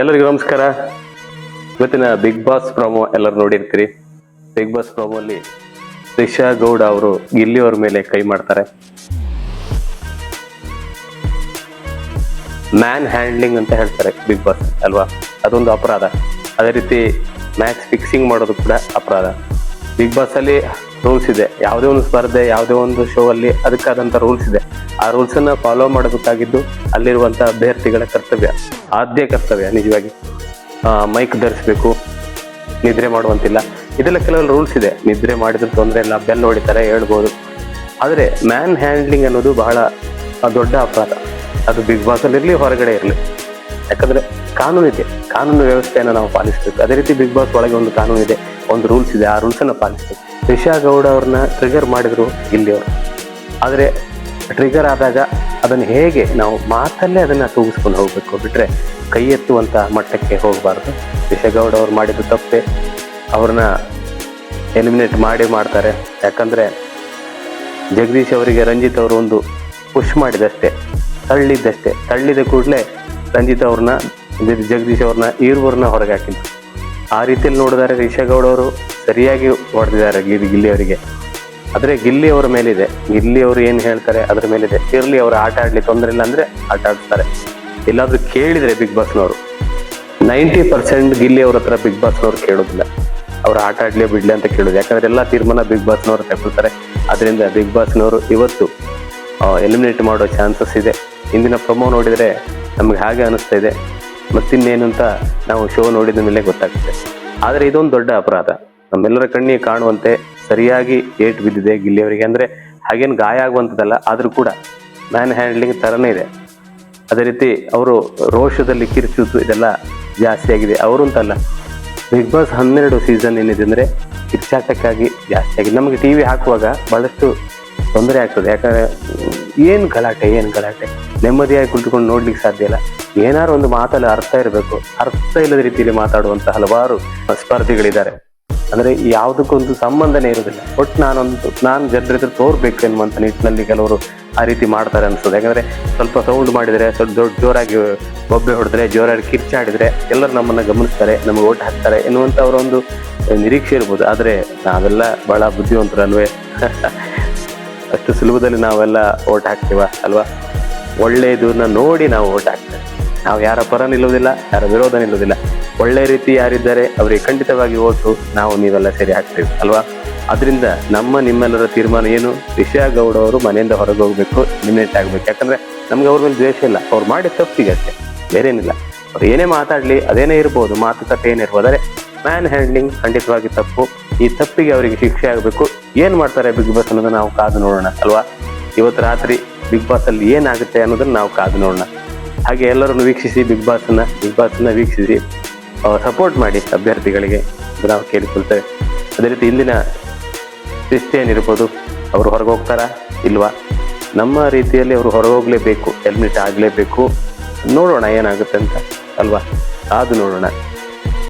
ಎಲ್ಲರಿಗೂ ನಮಸ್ಕಾರ. ಇವತ್ತಿನ ಬಿಗ್ ಬಾಸ್ ಪ್ರೊಮೋ ಎಲ್ಲರೂ ನೋಡಿರ್ತೀರಿ. ಬಿಗ್ ಬಾಸ್ ಪ್ರೊಮೋಲಿ ರಿಷಾ ಗೌಡ ಅವರು ಗಿಲ್ಲಿ ಅವ್ರ ಮೇಲೆ ಕೈ ಮಾಡ್ತಾರೆ. ಮ್ಯಾನ್ ಹ್ಯಾಂಡ್ಲಿಂಗ್ ಅಂತ ಹೇಳ್ತಾರೆ ಬಿಗ್ ಬಾಸ್ ಅಲ್ವಾ? ಅದೊಂದು ಅಪರಾಧ. ಅದೇ ರೀತಿ ಮ್ಯಾಚ್ ಫಿಕ್ಸಿಂಗ್ ಮಾಡೋದು ಕೂಡ ಅಪರಾಧ. ಬಿಗ್ ಬಾಸ್ ಅಲ್ಲಿ ರೂಲ್ಸ್ ಇದೆ. ಯಾವುದೇ ಒಂದು ಸ್ಪರ್ಧೆ, ಯಾವುದೇ ಒಂದು ಶೋ ಅಲ್ಲಿ ಅದಕ್ಕಾದಂತ ರೂಲ್ಸ್ ಇದೆ. ಆ ರೂಲ್ಸ್ ಅನ್ನ ಫಾಲೋ ಮಾಡಬೇಕಾಗಿದ್ದು ಅಲ್ಲಿರುವಂತಹ ಅಭ್ಯರ್ಥಿಗಳ ಕರ್ತವ್ಯ. ಆದ್ಯ ಕರ್ತವ್ಯ, ನಿಜವಾಗಿ. ಮೈಕ್ ಧರಿಸಬೇಕು. ನಿದ್ರೆ ಮಾಡುವಂತಿಲ್ಲ. ಇದೆಲ್ಲ ಕೆಲವು ರೂಲ್ಸ್ ಇದೆ. ನಿದ್ರೆ ಮಾಡಿದ್ರೆ ತೊಂದರೆ ಇಲ್ಲ. ಬೆಲ್ ಹೊಡಿತಾರೆ, ಹೇಳ್ಬೋದು. ಆದರೆ ಮ್ಯಾನ್ ಹ್ಯಾಂಡ್ಲಿಂಗ್ ಅನ್ನೋದು ಬಹಳ ದೊಡ್ಡ ಅಪರಾಧ. ಅದು ಬಿಗ್ ಬಾಸ್ ಇರಲಿ, ಹೊರಗಡೆ ಇರಲಿ. ಯಾಕಂದ್ರೆ ಕಾನೂನು ಇದೆ ಕಾನೂನು ವ್ಯವಸ್ಥೆಯನ್ನು ನಾವು ಪಾಲಿಸಬೇಕು. ಅದೇ ರೀತಿ ಬಿಗ್ ಬಾಸ್ ಒಳಗೆ ಒಂದು ಕಾನೂನು ಇದೆ. ಒಂದು ರೂಲ್ಸ್ ಇದೆ, ಆ ರೂಲ್ಸನ್ನು ಪಾಲಿಸ್ತೀವಿ ರಿಷಾ ಗೌಡ ಅವ್ರನ್ನ ಟ್ರಿಗರ್ ಮಾಡಿದ್ರು ಇಲ್ಲಿ ಅವರು. ಆದರೆ ಟ್ರಿಗರ್ ಆದಾಗ ಅದನ್ನು ಹೇಗೆ ನಾವು ಮಾತಲ್ಲೇ ಅದನ್ನು ತೂಗಿಸ್ಕೊಂಡು ಹೋಗಬೇಕು ಬಿಟ್ಟರೆ ಕೈ ಎತ್ತುವಂಥ ಮಟ್ಟಕ್ಕೆ ಹೋಗಬಾರ್ದು. ರಿಷಗೌಡ ಅವ್ರು ಮಾಡಿದ್ದು ತಪ್ಪೆ. ಅವ್ರನ್ನ ಎಲಿಮಿನೇಟ್ ಮಾಡಿ ಮಾಡ್ತಾರೆ. ಯಾಕಂದರೆ ಜಗದೀಶ್ ಅವರಿಗೆ ರಂಜಿತ್ ಅವರು ಒಂದು ಪುಷ್ ಮಾಡಿದಷ್ಟೇ, ತಳ್ಳಿದ್ದಷ್ಟೇ. ತಳ್ಳಿದ ಕೂಡಲೇ ರಂಜಿತ್ ಅವ್ರನ್ನ, ಜಗದೀಶ್ ಅವ್ರನ್ನ ಇವ್ರನ್ನ ಹೊರಗೆ ಹಾಕಿದ್ರು. ಆ ರೀತಿಯಲ್ಲಿ ನೋಡಿದರೆ ರಿಷಗೌಡ ಅವರು ಸರಿಯಾಗಿ ಹೊಡೆದಿದ್ದಾರೆ ಗಿಲ್ಲಿ ಗಿಲ್ಲಿ ಅವರಿಗೆ. ಆದರೆ ಗಿಲ್ಲಿ ಅವರ ಮೇಲಿದೆ. ಗಿಲ್ಲಿ ಅವರು ಏನು ಹೇಳ್ತಾರೆ ಅದ್ರ ಮೇಲಿದೆ. ಇರಲಿ, ಅವರು ಆಟ ಆಡಲಿ ತೊಂದರೆ ಇಲ್ಲ ಅಂದರೆ ಆಟ ಆಡ್ತಾರೆ. ಎಲ್ಲಾದರೂ ಕೇಳಿದರೆ ಬಿಗ್ ಬಾಸ್ನವರು. ನೈಂಟಿ ಪರ್ಸೆಂಟ್ ಗಿಲ್ಲಿ ಅವ್ರ ಹತ್ರ ಬಿಗ್ ಬಾಸ್ನವ್ರು ಕೇಳೋದಿಲ್ಲ. ಅವ್ರು ಆಟ ಆಡಲಿ ಬಿಡಲಿ ಅಂತ ಕೇಳೋದು. ಯಾಕಂದ್ರೆ ಎಲ್ಲ ತೀರ್ಮಾನ ಬಿಗ್ ಬಾಸ್ನವ್ರು ತಗೊಳ್ತಾರೆ ಅದರಿಂದ ಬಿಗ್ ಬಾಸ್ನವರು ಇವತ್ತು ಎಲಿಮಿನೇಟ್ ಮಾಡೋ ಚಾನ್ಸಸ್ ಇದೆ. ಇಂದಿನ ಪ್ರಮೋ ನೋಡಿದರೆ ನಮಗೆ ಹಾಗೆ ಅನಿಸ್ತಾ ಇದೆ. ಮತ್ತಿನ್ನೇನು ಅಂತ ನಾವು ಶೋ ನೋಡಿದ ಮೇಲೆ ಗೊತ್ತಾಗುತ್ತೆ. ಆದರೆ ಇದೊಂದು ದೊಡ್ಡ ಅಪರಾಧ. ನಮ್ಮೆಲ್ಲರ ಕಣ್ಣಿಗೆ ಕಾಣುವಂತೆ ಸರಿಯಾಗಿ ಏಟ್ ಬಿದ್ದಿದೆ ಗಿಲ್ಲಿಯವರಿಗೆ. ಅಂದರೆ ಹಾಗೇನು ಗಾಯ ಆಗುವಂಥದ್ದಲ್ಲ, ಆದರೂ ಕೂಡ ಮ್ಯಾನ್ ಹ್ಯಾಂಡ್ಲಿಂಗ್ ಥರನೇ ಇದೆ. ಅದೇ ರೀತಿ ಅವರು ರೋಷದಲ್ಲಿ ಕಿರ್ಚುದು ಇದೆಲ್ಲ ಜಾಸ್ತಿ ಆಗಿದೆ. ಅವರು ಅಂತಲ್ಲ ಬಿಗ್ ಬಾಸ್ ಹನ್ನೆರಡು ಸೀಸನ್ ಏನಿದೆ ಅಂದರೆ ಕಿರ್ಚಾಟಕ್ಕಾಗಿ ಜಾಸ್ತಿ ಆಗಿದೆ. ನಮಗೆ ಟಿವಿ ಹಾಕುವಾಗ ಭಾಳಷ್ಟು ತೊಂದರೆ ಆಗ್ತದೆ. ಯಾಕಂದರೆ, ಏನು ಗಲಾಟೆ ಏನು ಗಲಾಟೆ? ನೆಮ್ಮದಿಯಾಗಿ ಕುಳಿತುಕೊಂಡು ನೋಡ್ಲಿಕ್ಕೆ ಸಾಧ್ಯ ಇಲ್ಲ. ಏನಾರು ಒಂದು ಮಾತಲ್ಲಿ ಅರ್ಥ ಇರಬೇಕು. ಅರ್ಥ ಇಲ್ಲದ ರೀತಿಯಲ್ಲಿ ಮಾತಾಡುವಂತ ಹಲವಾರು ಸ್ಪರ್ಧಿಗಳಿದ್ದಾರೆ. ಅಂದ್ರೆ ಯಾವುದಕ್ಕೊಂದು ಸಂಬಂಧನೇ ಇರುವುದಿಲ್ಲ. ಒಟ್ಟು ನಾನೊಂದು, ನಾನು ಜನರ ಹತ್ರ ತೋರ್ಬೇಕು ಎನ್ನುವಂತ ನಿಟ್ಟಿನಲ್ಲಿ ಕೆಲವರು ಆ ರೀತಿ ಮಾಡ್ತಾರೆ ಅನ್ಸುತ್ತೆ. ಯಾಕಂದ್ರೆ ಸ್ವಲ್ಪ ಸೌಂಡ್ ಮಾಡಿದ್ರೆ, ಸ್ವಲ್ಪ ದೊಡ್ಡ ಜೋರಾಗಿ ಬೊಬ್ಬೆ ಹೊಡೆದ್ರೆ, ಜೋರಾಗಿ ಕಿರ್ಚಾಡಿದ್ರೆ ಎಲ್ಲರೂ ನಮ್ಮನ್ನ ಗಮನಿಸ್ತಾರೆ, ನಮಗೆ ಓಟ್ ಹಾಕ್ತಾರೆ ಎನ್ನುವಂತ ಅವರೊಂದು ನಿರೀಕ್ಷೆ ಇರ್ಬೋದು. ಆದ್ರೆ ನಾವೆಲ್ಲ ಬಹಳ ಬುದ್ಧಿವಂತರಲ್ವೇ? ಅಷ್ಟು ಸುಲಭದಲ್ಲಿ ನಾವೆಲ್ಲ ಓಟ್ ಹಾಕ್ತೀವ ಅಲ್ವಾ? ಒಳ್ಳೆಯದನ್ನ ನೋಡಿ ನಾವು ಓಟ್ ಹಾಕ್ತೇವೆ. ನಾವು ಯಾರ ಪರ ನಿಲ್ಲುವುದಿಲ್ಲ, ಯಾರ ವಿರೋಧ ನಿಲ್ಲುವುದಿಲ್ಲ. ಒಳ್ಳೆ ರೀತಿ ಯಾರಿದ್ದಾರೆ, ಅವರಿಗೆ ಖಂಡಿತವಾಗಿ ಓಟು ನಾವು ನೀವೆಲ್ಲ ಸರಿ ಹಾಕ್ತೇವೆ, ಅಲ್ವಾ? ಅದರಿಂದ ನಮ್ಮ ನಿಮ್ಮೆಲ್ಲರ ತೀರ್ಮಾನ ಏನು? ರಿಷಾ ಗೌಡ ಅವರು ಮನೆಯಿಂದ ಹೊರಗೆ ಹೋಗ್ಬೇಕು ಎಲಿಮಿನೇಟ್ ಆಗಬೇಕು. ಯಾಕಂದರೆ ನಮ್ಗೆ ಅವ್ರ ಮೇಲೆ ದ್ವೇಷ ಇಲ್ಲ, ಅವ್ರು ಮಾಡಿ ತಪ್ಪಿಗೆ ಅಷ್ಟೇ, ಬೇರೇನಿಲ್ಲ. ಅವ್ರು ಏನೇ ಮಾತಾಡಲಿ, ಅದೇನೇ ಇರ್ಬೋದು, ಮಾತುಕತೆ ಏನಿರ್ಬೋದು ಆದರೆ ಮ್ಯಾನ್ ಹ್ಯಾಂಡ್ಲಿಂಗ್ ಖಂಡಿತವಾಗಿ ತಪ್ಪು. ಈ ತಪ್ಪಿಗೆ ಅವರಿಗೆ ಶಿಕ್ಷೆ ಆಗಬೇಕು. ಏನು ಮಾಡ್ತಾರೆ ಬಿಗ್ ಬಾಸ್ ಅನ್ನೋದನ್ನ ನಾವು ಕಾದು ನೋಡೋಣ, ಅಲ್ವಾ? ಇವತ್ತು ರಾತ್ರಿ ಬಿಗ್ ಬಾಸ್ ಅಲ್ಲಿ ಏನಾಗುತ್ತೆ ಅನ್ನೋದನ್ನ ನಾವು ಕಾದು ನೋಡೋಣ. ಹಾಗೆ ಎಲ್ಲರನ್ನು ವೀಕ್ಷಿಸಿ ಬಿಗ್ ಬಾಸ್ ಅನ್ನ ಬಿಗ್ ಬಾಸ್ ಅನ್ನ ವೀಕ್ಷಿಸಿ ಸಪೋರ್ಟ್ ಮಾಡಿ ಅಭ್ಯರ್ಥಿಗಳಿಗೆ ನಾವು ಕೇಳಿಕೊಳ್ತೇವೆ ಅದೇ ರೀತಿ ಇಂದಿನ ಶಿಸ್ತು ಏನಿರ್ಬೋದು, ಅವರು ಹೊರಗೆ ಹೋಗ್ತಾರಾ ಇಲ್ವಾ? ನಮ್ಮ ರೀತಿಯಲ್ಲಿ ಅವರು ಹೊರಗೆ ಹೋಗ್ಲೇಬೇಕು ಹೆಲ್ಮೆಟ್ ಆಗಲೇಬೇಕು. ನೋಡೋಣ ಏನಾಗುತ್ತೆ ಅಂತ, ಅಲ್ವಾ? ಕಾದು ನೋಡೋಣ.